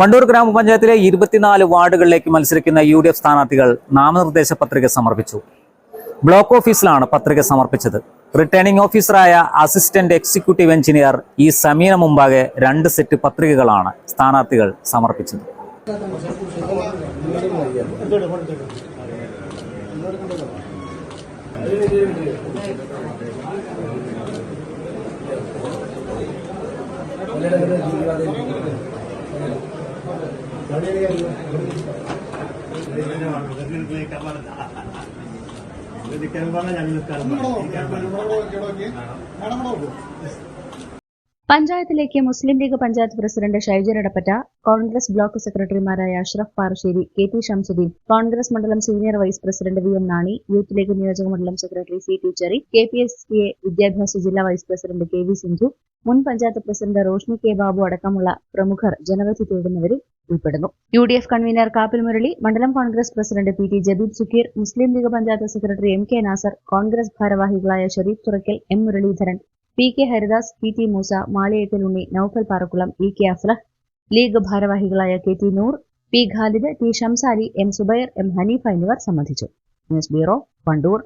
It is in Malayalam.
വണ്ടൂർ ഗ്രാമപഞ്ചായത്തിലെ ഇരുപത്തിനാല് വാർഡുകളിലേക്ക് മത്സരിക്കുന്ന യു ഡി എഫ് സ്ഥാനാർത്ഥികൾ നാമനിർദ്ദേശ പത്രിക സമർപ്പിച്ചു. ബ്ലോക്ക് ഓഫീസിലാണ് പത്രിക സമർപ്പിച്ചത്. റിട്ടേണിംഗ് ഓഫീസറായ അസിസ്റ്റന്റ് എക്സിക്യൂട്ടീവ് എഞ്ചിനീയർ ഈ സമീന മുമ്പാകെ രണ്ട് സെറ്റ് പത്രികകളാണ് സ്ഥാനാർത്ഥികൾ സമർപ്പിച്ചത്. പഞ്ചായത്തിലേക്ക് മുസ്ലിം ലീഗ് പഞ്ചായത്ത് പ്രസിഡന്റ് ഷൈജൻ ഇടപ്പറ്റ കോൺഗ്രസ് ബ്ലോക്ക് സെക്രട്ടറിമാരായ അഷ്റഫ് പാറശ്ശേരി കെ ടി ഷംസുദ്ദീൻ കോൺഗ്രസ് മണ്ഡലം senior vice president V M Nani youth League നിയോജക മണ്ഡലം secretary C T Cherry K P S A വിദ്യാഭ്യാസ ജില്ലാ vice president K V Sindhu മുൻ പഞ്ചായത്ത് പ്രസിഡന്റ് റോഷ്നി കെ ബാബു അടക്കമുള്ള പ്രമുഖർ ജനവിധി തേടുന്നവരിൽ ഉൾപ്പെടുന്നു. U D F convener Kappil Murali മണ്ഡലം Congress president P T Jabeeb Sukkeer Muslim League panchayat secretary M K Nasar Congress ഭാരവാഹികളായ Sherif Thurakkal M Muraleedharan P K Haridas P T Moosa Maliyekkal Unni Noufal Parakkulam E K Aflah League ഭാരവാഹികളായ K T Noor P Khalid T Shamsari M Subair M Haneefa എന്നിവർ സംബന്ധിച്ചു. News bureau Wandoor